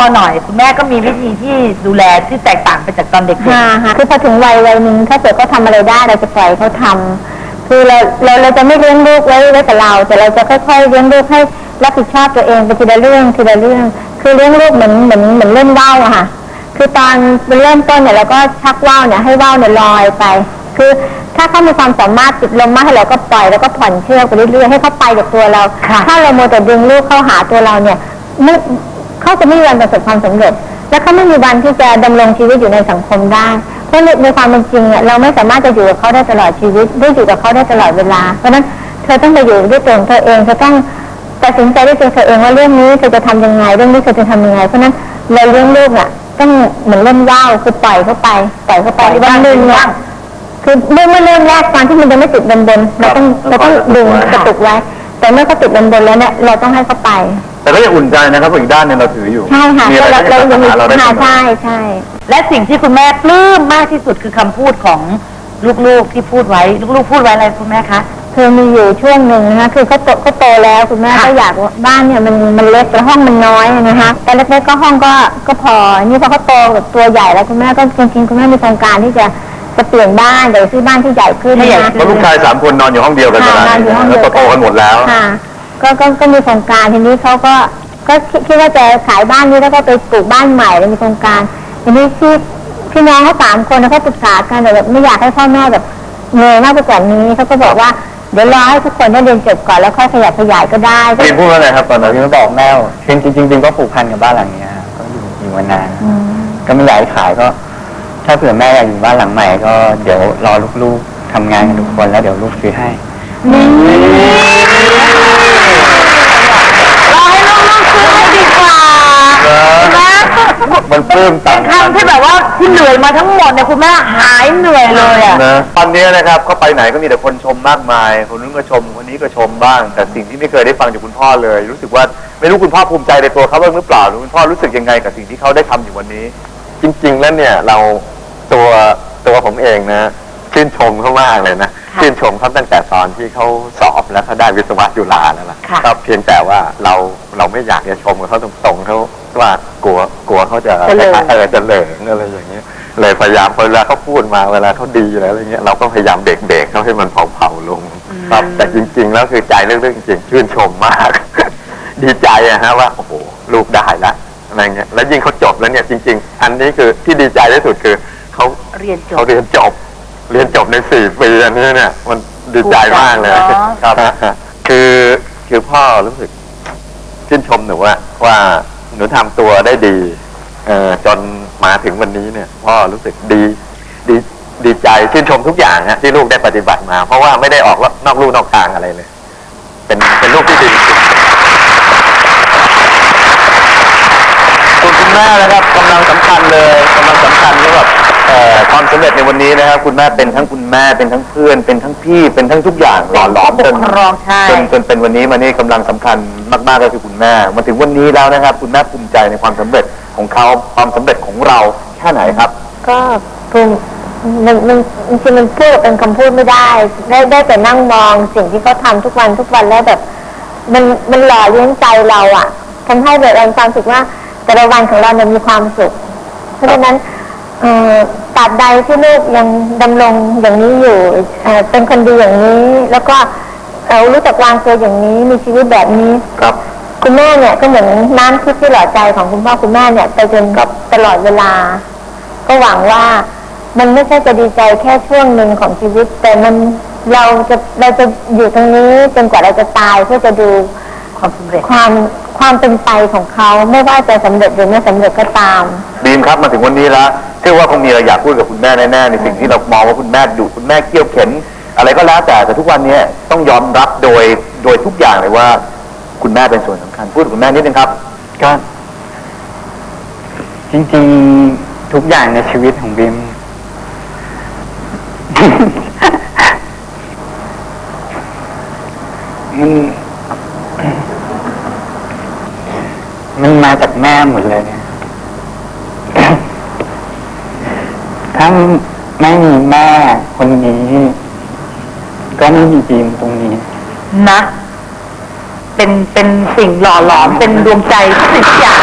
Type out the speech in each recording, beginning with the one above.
มาหน่อย คุณแม่ก็มีวิธีที่ดูแลที่แตกต่างไปจากตอนเด็กค่ะค่ะคือพอถึงวัยวัยหนึ่งถ้าเกิดเขาทำอะไรได้เราจะปล่อยเขาทำคือเราเราเราจะไม่เลี้ยงลูกไว้ไว้กับเรา แต่เราจะค่อยๆเลี้ยงลูกให้รับผิดชอบตัวเองไปทีละเรื่องทีละเรื่อง คือเลี้ยงลูกเหมือนเหมือนเหมือนเล่นว่าวอะค่ะ คือตอนเริ่มต้นเนี่ยเราก็ชักว่าวเนี่ยให้ว่าวเนี่ยลอยไป คือถ้าเขามีความสามารถติดลมมากให้เราก็ปล่อยแล้วก็ผ่อนเชือกไปเรื่อยๆให้เขาไปกับตัวเราถ้าเราโมวแต่ดึงลูกเข้าหาตัวเราเนี่ยไม่ เขาจะไม่มีวันประสบความสำเร็จ และเขาไม่มีวันที่จะดำรงชีวิตอยู่ในสังคมได้ เพราะในความเป็นจริงเนี่ยเราไม่สามารถจะอยู่กับเขาได้ตลอดชีวิตได้อยู่กับเขาได้ตลอดเวลา เพราะฉะนั้นเธอต้องไปอยู่ด้วยตัวของเธอเองเธอต้องตัดสินใจด้วยตัวเธอเองว่าเรื่องนี้เธอจะทำยังไงเรื่องนี้เธอจะทำยังไง เพราะฉะนั้นเราเลี้ยงลูกน่ะต้องเหมือนเล่นว่าวคือปล่อยเข้าไปปล่อยเข้าไปวันหนึ่งเนี่ยคือเมื่อเมื่อเริ่มแรกตอนที่มันยังไม่ติดบนบนๆเราต้องครัเราบต้องดึงกระตุกไว้ แต่เมื่อเขาติดบนบนๆแล้วเนี่ยเราต้องให้เขาไป แต่ก็ยังอุ่นใจนะครับเพราะอีกด้านหนึงเราถืออยู่ใช่ค่ะมีอะไรเราก็เราจะยังมีหาเราได้เสค่ะมอ ใช่ใช่ๆและสิ่งที่คุณแม่ปลื้มมากที่สุดคือคำพูดของลูกๆที่พูดไว้ ลูกๆพูดไว้อะไรคุณแม่คะ คือมีอยู่ช่วงหนึ่งนะคะคือเขาโตเขาโตแล้วคุณแม่ค่ะ ก็อยากว่าบ้านเนี่ยมันมันเล็กแล้วห้องมันน้อยนะคะแต่เล็กๆก็ห้องก็ก็พอนี่พอเขาโตแบบตัวใหญ่แล้วคุณแม่ก็จริงๆคุณแม่มีโครงการที่จะจะเปลี่ยนบ้านเดี๋ยวซื้อบ้านที่ใหญ่ขึ้นให้ใหญ่นะคะขึ้เพราะลูกชายสามคนนอนอยู่ห้องเดียวกันขนาดค่ะนอนอยู่นี้ห้องเดีแล้ยววโตๆกันหมดแล้ว ค่ะ ก็ก็ก็มีโครงการทีนี้เขาก็ก็คิดคิดว่าจะขายบ้านนี้แล้วก็ไปปลูกบ้านใหม่แล้วมีโครงการทีนี้ที่พี่น้องเขาสามคนนะเขาปรึกษากันแต่แบบไม่อยากให้พ่อแม่แบบเหนื่อยมากไปกว่านี้เขาก็บอกว่าเดี๋ยวรอให้ทุกคนได้เรียนจบก่อนแล้วค่อยขยับขยายก็ได้ก็พี่พูดว่าไงครับตอนนั้นพี่ก็บอกแม่ว่าคือจริงๆจริงๆก็ผูกพันกับบ้านหลังเนี้ยครับก็อยู่อยู่มานานก็ไม่อยากให้ขายก็ ถ้าเผื่อแม่อยากอยู่บ้านหลังใหม่ก็เดี๋ยวรอลูกๆทำงานกันทุกคนแล้วเดี๋ยวลูกซื้อให้ รอให้ลูกๆซื้อให้ดีกว่านะ มันปลื้ม เป็ ต่าง นคำที่ แบบว่าที่เหนื่อยมาทั้งหมดเนี่ยคุณแม่หายเหนื่อยเลยอะ นะตอนนี้นะครับเขาไปไหนก็มีแต่คนชมมากมาย คนนู้นก็ชมคนนี้ก็ชมบ้าง แต่สิ่งที่ไม่เคยได้ฟังจากคุณพ่อเลย รู้สึกว่าไม่รู้คุณพ่อภูมิใจในตัวเขาบ้างหรือเปล่าหรือคุณพ่อรู้สึกยังไงกับสิ่งที่เขาได้ทำอยู่วันนี้ จริงๆแล้วเนี่ยเราตัวตัวผมเองนะชื่นชมเขามากเลยนะ ค่ะ ชื่นชมเขาตั้งแต่ตอนที่เขาสอบแล้วเขาได้วิศวะจุฬาแล้วล่ะค่ะ ครับเพียงแต่ว่าเราเราไม่อยากจะชมกับเขาตรงๆเขาว่ากลัวกลัวเขาจะจะเหลิง เออจะเหลิงอะไรอย่างเงี้ยเลยพยายามเวลาเขาพูดมาเวลาเขาดีแล้วอะไรเงี้ยเราก็พยายามเบรกๆเขาให้มันเผาๆลง ครับแต่จริงๆ แล้วคือใจเรื่องๆจริงๆชื่นชมมาก ดีใจอะฮะว่าโอ้โหลูกได้ละอะไรเงี้ยแล้วยิ่งเขาจบแล้วเนี่ยจริง ๆ อันนี้คือที่ดีใจที่สุดคือเขาเรียนจเขาบ เรียนจบ เรียนจบในสี่ปีอันนี้เนี่ย มันดีใจมากเลยภูมิใจเนอะ ครับ คือคือพ่อรู้สึกชื่นชมหนูว่าว่าหนูทำตัวได้ดีเอ่อจนมาถึงวันนี้เนี่ย พ่อรู้สึกดี ดีดีใจชื่นชมทุกอย่างฮะที่ลูกได้ปฏิบัติมา เพราะว่าไม่ได้ออกนอกลู่นอกทางอะไรเลย เป็นเป็นลูกที่ดีจริง ส่วนคุณแม่นะครับกำลังสำคัญเลยกำลังสำคัญสำหรับ ในวันนี้นะครับคุณแม่เป็นทั้งคุณแม่เป็นทั้งเพื่อนเป็นทั้งพี่เป็นทั้งทุกอย่างหล่อหลอมจนปกครองใช่จนจนเป็นวันนี้มานี่กำลังสำคัญมากๆก็คือคุณแม่มาถึงวันนี้แล้วนะครับ คุณแม่ภูมิใจในความสำเร็จของเขาความสำเร็จของเราแค่ไหนครับ ก็ภูมิมันมันจริงๆมันพูดเป็นคำพูดไม่ได้ ได้ได้แต่นั่งมองสิ่งที่เขาทำทุกวันทุกวันแล้วแบบ มันมันหล่อเลี้ยงใจเราอะ่ะทำให้แบบเรามีความสุขว่าแต่ละวันของเราเนี่ยมีความสุข เพราะฉะนั้นเอ่อ ตราบใดที่ลูกยังดำรงอย่างนี้อยู่เอ่อเป็นคนดีอย่างนี้ แล้วก็เอ่อรู้จักวางตัวอย่างนี้มีชีวิตแบบนี้ครับคุณแม่เนี่ยก็เหมือนน้ำทิพย์ที่หล่อใจของคุณพ่อคุณแม่เนี่ยไปจนตลอดเวลา ก็หวังว่ามันไม่ใช่จะดีใจแค่ช่วงหนึ่งของชีวิต แต่มันเราจะเราจะอยู่ตรงนี้จนกว่าเราจะตายเพื่อจะดูความสำเร็จความความเป็นไปของเขาไม่ว่าจะสำเร็จหรือไม่สำเร็จก็ตามบีมครับมาถึงวันนี้แล้วเชื่อว่าคงมีอะไรอยากพูดกับคุณแม่แน่ๆในสิ่งที่เรามองว่าคุณแม่ดุคุณแม่เกี้ยวเข็น อะไรก็แล้วแต่แต่ทุกวันนี้ต้องยอมรับโดยโดยทุกอย่างเลยว่า คุณแม่เป็นส่วนสำคัญ พูดคุณแม่นิดนึงครับก็จริงๆทุกอย่างในชีวิตของบิมมันมันมาจากแม่หมดเลยเนี่ย ทั้งไม่มีแม่คนนี้ ก็ไม่มีจีมตรงนี้ นะ เป็นเป็นสิ่งหล่อหลอมเป็นดวงใจสิ่งใหญ่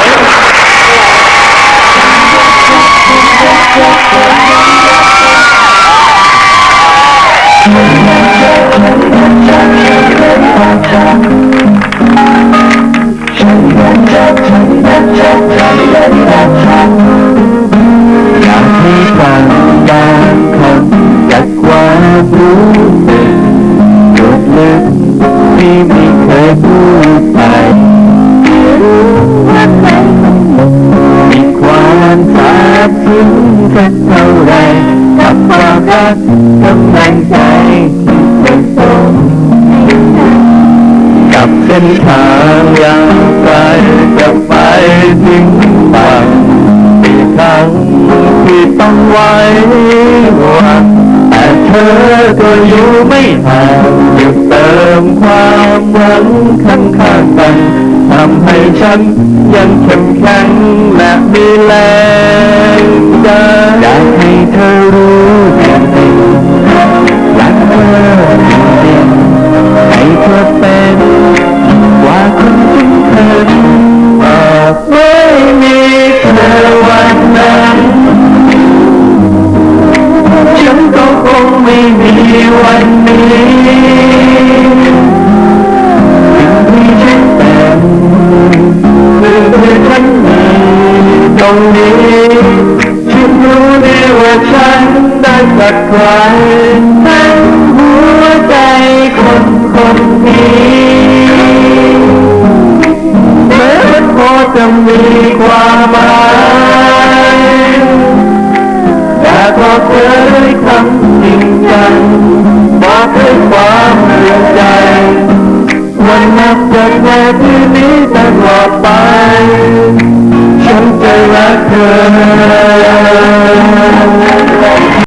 ย่างให้สักเท่าไรกับความรักกำลังใจที่จะส่งกับเส้นทางยาวไกลจะไปถึงฝั่งอีครั้งที่ต้องไว้วันแต่เธอก็อยู่ไม่ห่างยังเติมความหวังข้างข้างๆกันทำให้ฉันยังเข้มแข็งและมีแรง ใจอยากให้ จากใครทั้งหัวใจคนคนนี้แม้นพอจะมีความหมายแต่พอเธอด้วยคำจริงจังบอกด้วยความเลื่อใจวันนับจากนาทีนี้ตลอดไปฉันจะรักเธอ